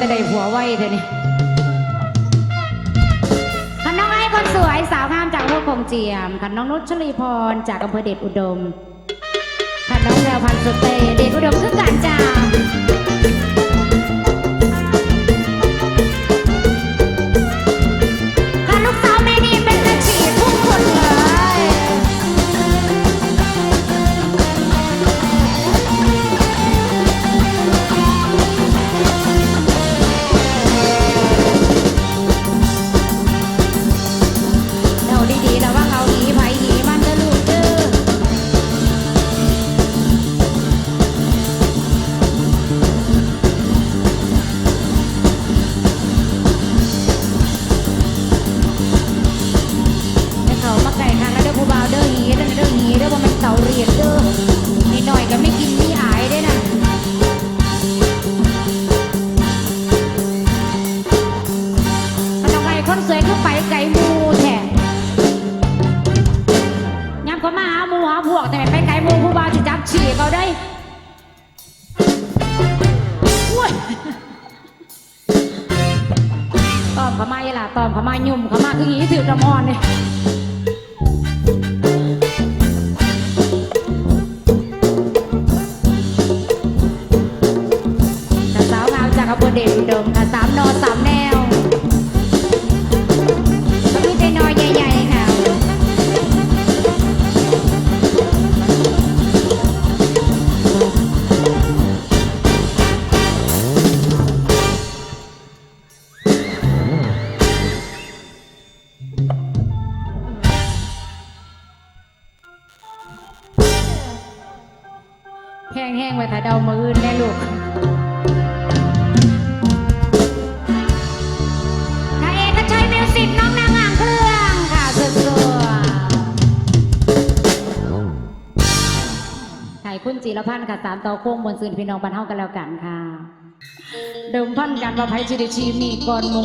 จะได้หัวไวเถอนี่คันน้องไอ้คนสวยสาวงามจากลูกคงเจียมคันน้องนุชชลีพรจากอำเภอเดชอุดมคันน้องแววพันสุเตเดชอุดมคือการจา ค่ะสามต่อโค้งบนสื่นพี่น้องบรรเทากันแล้วกันค่ะ เดิมพันกันว่าไพจิไดิชีมีก่อนหมู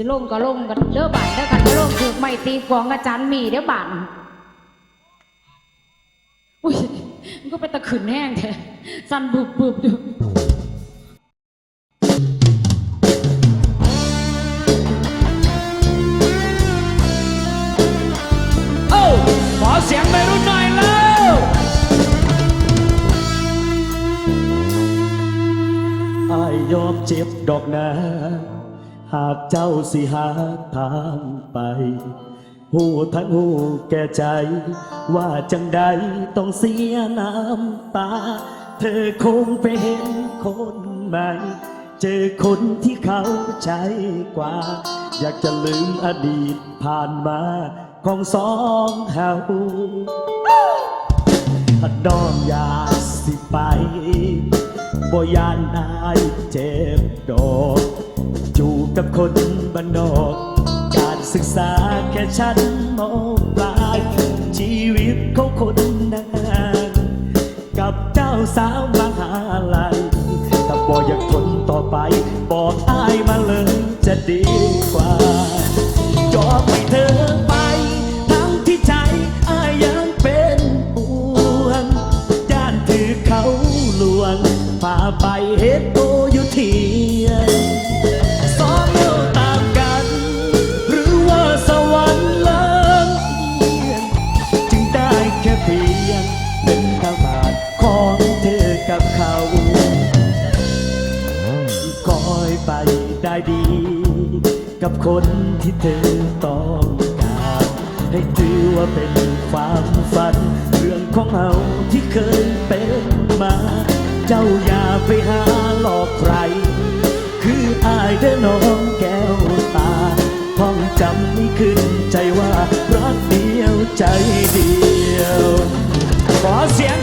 สิลงก็ลงกันเด้อบานเด้อกันก็ลงถือไม่ตีกวางอาจารย์มีเด้อบานอุ้ยมันก็เป็นตะขืนแห้งแท้สั่นบุบบุบอยู่โอ้ขอเสียงไปรุ่นหน่อยแล้วอายยอมเจ็บดอกนา หากเจ้าสิหาทางไปหูทั้งหูแก่ใจ ว่าจังใดต้องเสียน้ำตา เธอคงไปเห็นคนใหม่เจอคนที่เขาใจกว่า อยากจะลืมอดีตผ่านมาของสองเฮาถ้าน้องอยากสิไปบ่ยานอายเจ็บดอก อยู่กับคนบ้านนอก การศึกษาแค่ชั้นมปลายชีวิตของคนนั้นกับเจ้าสาวมหาลัยถ้าบ่อยากทนต่อไป บอกอายมาเลยจะดีกว่ายอมให้เธอไป ทั้งที่ใจอายยังเป็นห่วงย่านถือเขาลวงพาไปเฮ็ด กับคนที่เธอต้องการ ให้ถือว่าเป็นความฝัน เรื่องของเราที่เคยเป็นมา เจ้าอย่าไปหาหลอกใคร คืออายเด้อน้องแก้วตาท่องจำไม่ขึ้นใจว่ารักเดียวใจเดียว ขอเสียง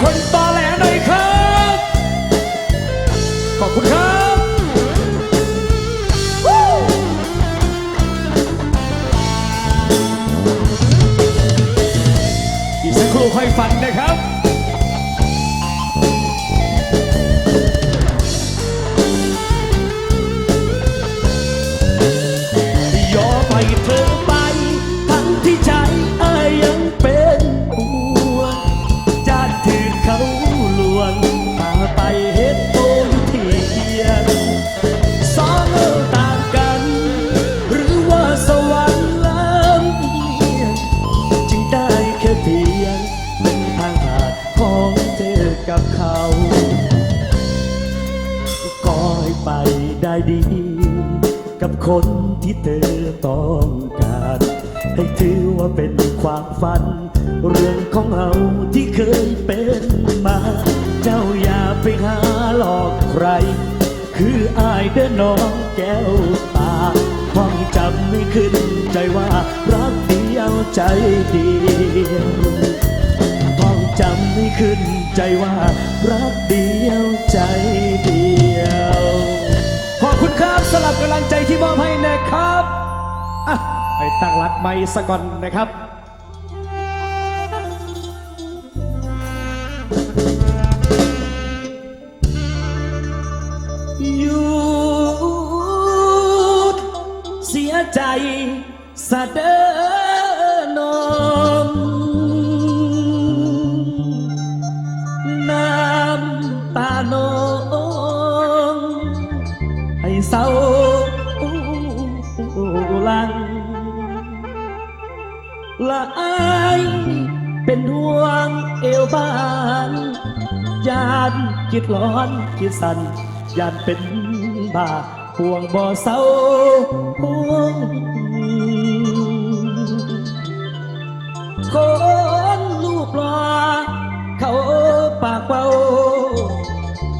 คนที่เธอต้องการ ให้ถือว่าเป็นความฝัน เรื่องของเราที่เคยเป็นมา เจ้าอย่าไปหาหลอกใคร คืออายเด้อน้องแก้วตาท่องจำไม่ขึ้นใจว่ารักเดียวใจเดียวท่องจำไม่ขึ้นใจว่ารักเดียว สำหรับกำลังใจที่มอบให้นะครับอะไปตั้งหลักไม่สะก่อนนะครับหยุดเสียใจสะเดอ บางยานคิดร้อนคิดสั่นยานเป็นบาห่วงบ่อเศร้าห่วงคนลูกหลอเขาปากเบา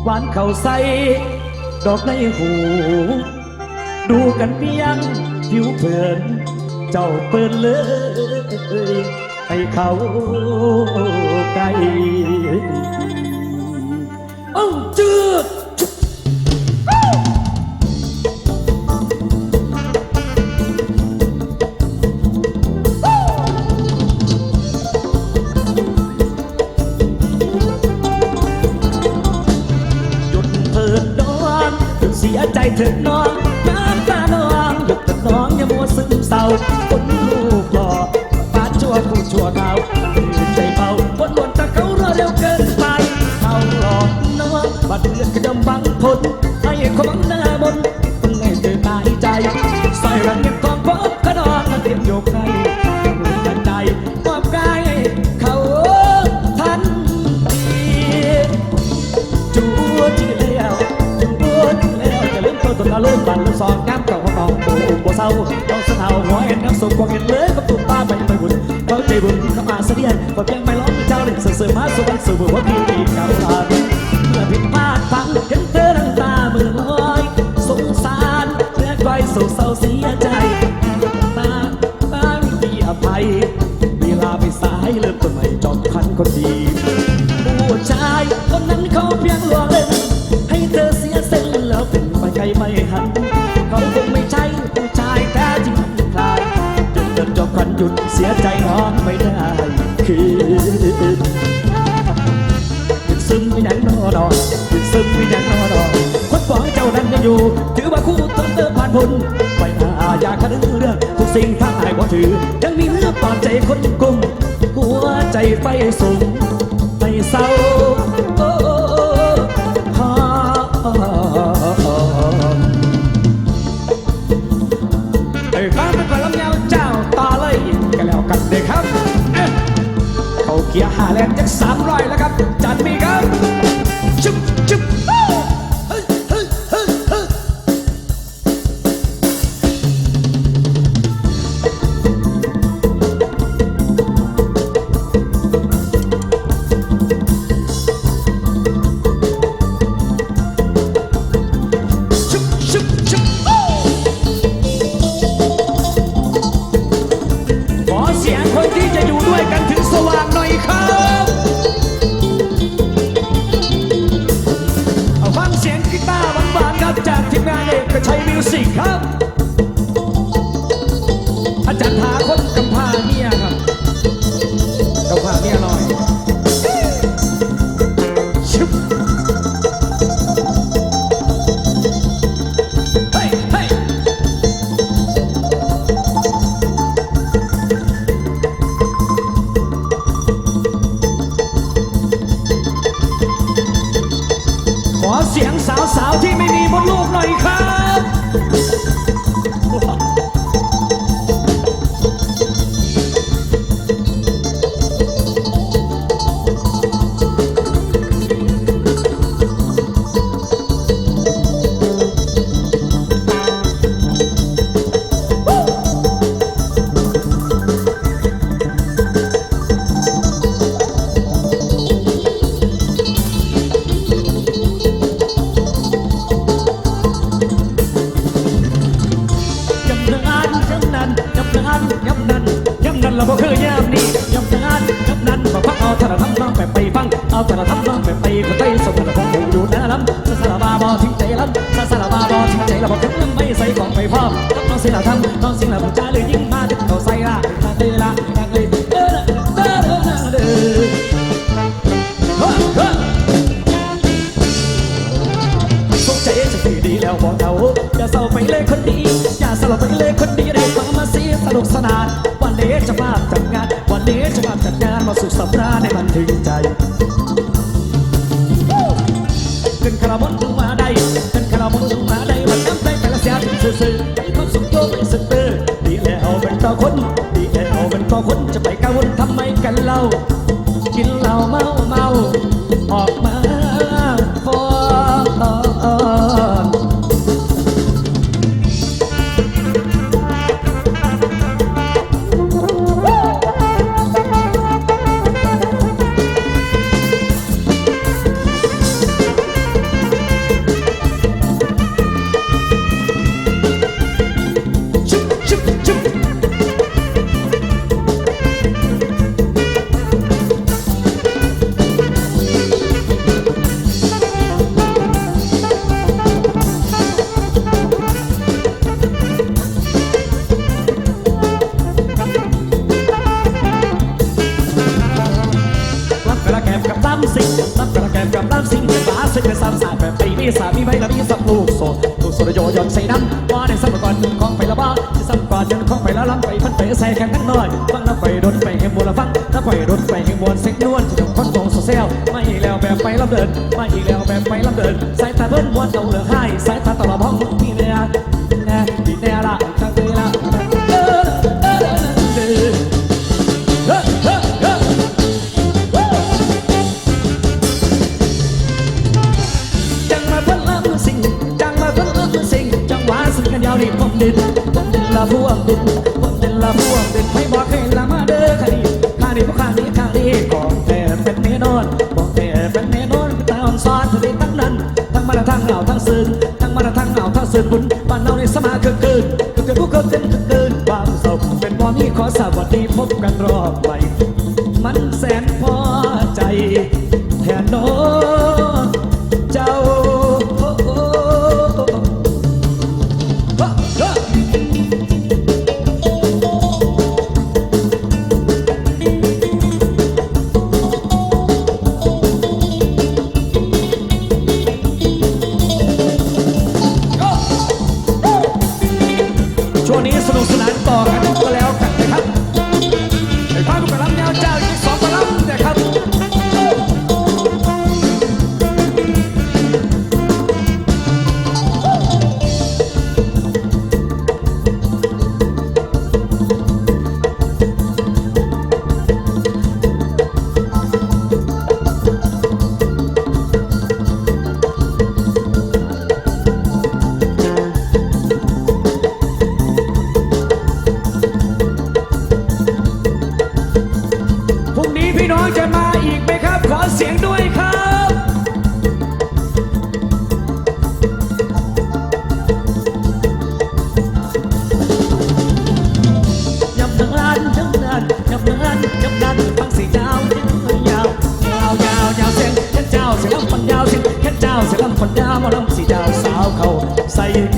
หวานเขาใสดอกในหู ดูกันเพียงผิวเผินเจ้าเปิดเลย ให้เขาไกลเอ้าจืดหยุดเถิดน้องหยุดเสียใจเถิดน้องน้ำตาน้องหยุดเถิดน้องอย่ามัวซึมเศร้าคนาต้องสะเทาหัวเอ็นน้ำสมกว่าเห็นเลยกับตุ้มตาไปไม่บุญเขาใจบุญเข้ามาเสียนพอเพียงไม่ร้องเจ้าเล่นเสือมาสุวรรณสู่ว่าพี่ดีกับตาเมื่อผิดพลาดฟังเห็นเธอน้ คน ไปอาอยากคันเรื่องทุกสิ่งทั้งหลายว่าถือ ยังมีเรื่องปอนใจคนกุมหัวใจไฟสูงไม่เศร้า see. สสาบาบอทิ้งใจลำสสารบาบอทิ้งใจเราบ่คืนไม่ใส่ของไปพร้อมน้องสิละทำน้องสิละผู้จ้าเลยยิ่งมาดึกเขาใส่ละทางเลยละทางเลยเด้อเด้อเด้อเด้อเฮ้อเฮ้อสนใจจะดีดีแล้วบอกเราอย่าเศร้าไปเลยคนดีอย่าสลับไปเลยคนดีเด็กมามาเสียสนุกสนาน วันนี้จะมาจัดงาน วันนี้จะมาจัดงานมาสุขสัปดาห์ให้มันถึงใจ ขึ้นคาราบอนมาได้กันคาราบอนมาได้มันน้ำใจแต่ละเสียงซื่อๆใจความสุขโตเป็นสเตอร์ดีแล้วเป็นต่อคนดีแล้วเป็นต่อคนจะไปกังวลทำไมกันเล่ากินเหล้าเมาเมาออกมา สิงเป็นบาสิงเป็นสามสายแบบไปีมีสามีใบละมีสับลูกโซลูกโซโยยอนใส่น้ำว่าในสัมก่อนของไปละบ้าที่สัมก่อนยันของไปละล้ำไปพันไปใส่แข่งกันน้อยฟังแล้วไปรถไปเห็นบัวละฟังแล้วไปรถไปเห็นบัวเซ็กนวลที่ต้องคนโตโซเซลมาอีกแล้วแบบไปลำเดินมาอีกแล้วแบบไปลำเดินสายตาเบิ้ลม้วนเอาเหลือให้สายตาตลอดห้อง สึกบุญบ้านเราในสมาเกินเกินเกินผู้เกินเกินเกินความสุขเป็นพอมีขอสวัสดีพบกันรอบใหม่ นี้สนุกสนานต่อกันก็แล้วกันนะครับ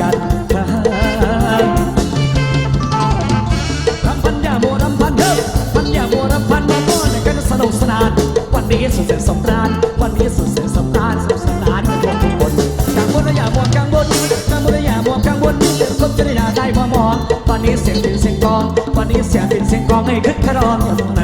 ใส่กันครับรำพันยาโมรำพันเด้อพันยาโมรำพันมาโมในกันสนุกสนาน วันนี้สุดแสนสำราญวันนี้สุดแสนสำราญสนุกสนานกันทุกคนกลางบนและอย่ามัวกลางบนกลางบนและอย่ามัวกลางบนคงจะได้ด่าได้พอมองวันนี้เสียงดินเสียงกลอง วันนี้เสียงดินเสียงกลองให้คึกขนองอย่ามัว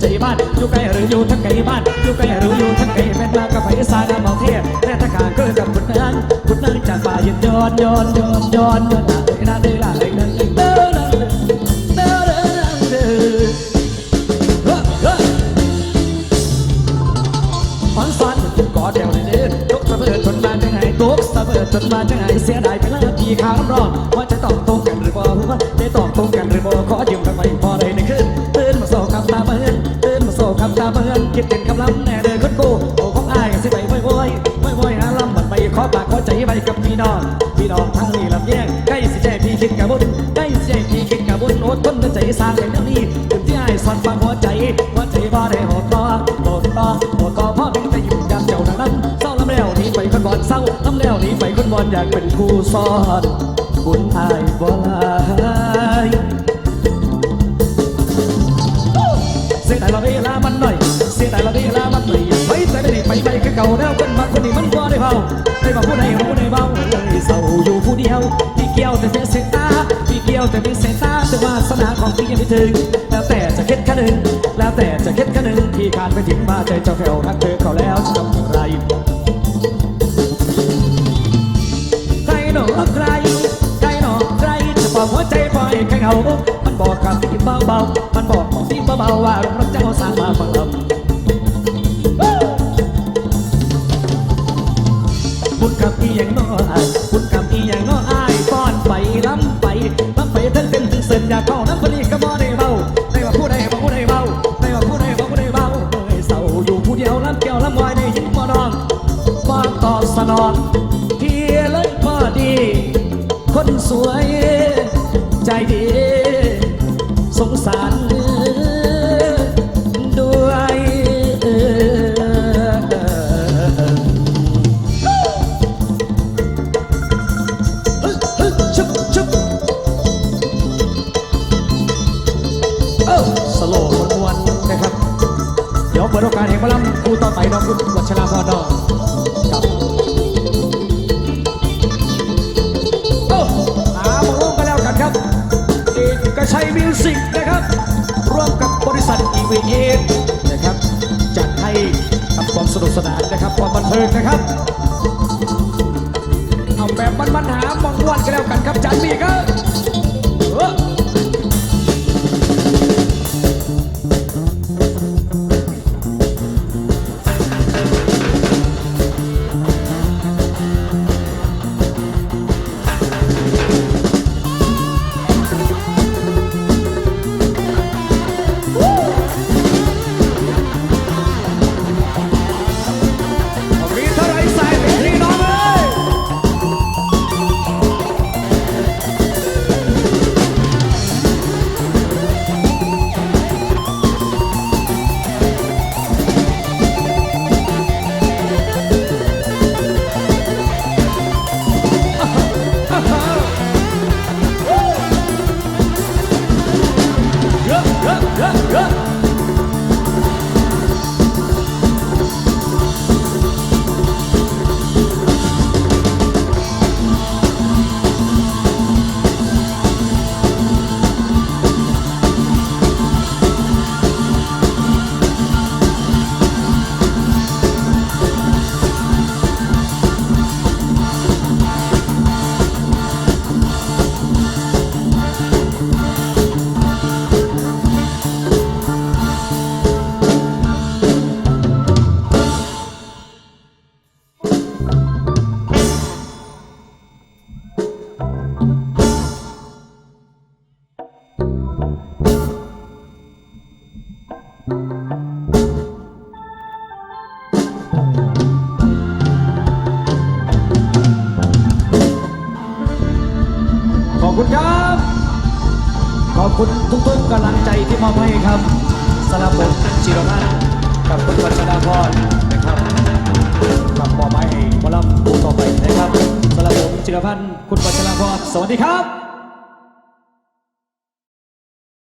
ใจบ้าน อยู่ไกลหรืออยู่ทั้งไกลบ้าน อยู่ไกลหรืออยู่ทั้งไกลแม่นมากกับไปสายน้ำเมาเทียแต่ถ้าขาเกิดกับคุณนั้นคุณนั้นจากป่ายืนย้อนย้อนย้อนย้อนย้อนหน้าเดินหน้าเดินหน้าเดินเดินเดินเดินเดินเดินเฮ้ยเฮ้ยฝันฝันกอดเดียวเลยเด้อยกสะเบิดจนมาจังไงตกสะเบิดจนมาจังไงเสียดายไปแล้วพี่ขาวร้อนว่าจะต้องตรงกันหรือบ่ว่าจะต้อง คิดถึงคำล้ำแน่เด้อคนกูโอ้ของอ้ายสิไปว้อยว้อยว้อยว้อยหาลำบัดไปขอปากขอใจไปกับพี่น้องพี่น้องทั้งนี้ลำแยงใกล้สิแจ้พี่คิดกะบุญใกล้สิแจ้พี่คิดกะบุญอดทนใจสร้างอย่างนี้ถึงที่อายสอนฟังหัวใจหัวใจบ่ได้หดต่อหดต่อหดต่อพ่อเป็นแต่อยู่ยามเจ้าดังนั้นเศร้าลำแล้วหนี้ไปคนบอลเศร้าลำแล้วหนี้ไปคนบอลอยากเป็นครูสอนบุญอายบ่ลา ใดบอกผู้ใดเบาเลยเศร้าอยู่ผู้เดียวพี่เกี่ยวแต่เป็นเสียตาพี่เกี่ยวแต่เป็นเสียตาแต่วาสนาของพี่ยังไม่ถึง แล้วแต่จะคิดแค่หนึ่งแล้วแต่จะคิดแค่หนึ่งพี่ขาดไปถึงมาใจเจ้าแผ่วรักเธอเขาแล้วจะทำอย่างไรใครหนอใครใครหนอใครจะบอกหัวใจปล่อยใครเหงามันบอกกับที่เบาเบาๆมันบอกของที่เบาเบาๆว่ารักเจ้าสร้างมาฟัง ย่างน้ออายบุญกับอีย่างน้ออายป้อนไปล้ำไปล้ำไปทั้งเต็มถึงเส้นอยากเข้าน้ำพอดีก็บ่ได้เบาได้ว่าผู้ใดบอกผู้ใดเบาได้ว่าผู้ใดบอกผู้ใดเบาเอ้ยเศร้าอยู่ผู้เดียวล้ำแก้วล้ำวายในยิ้มบ่นอนบ่ตอบสนองพี่เลยพอดี คนสวย ใจดี สงสาร นะครับมันนะครับเอาแบบมันๆหามองวนกันแล้วกันครับจันมีครับ วัสดีครับ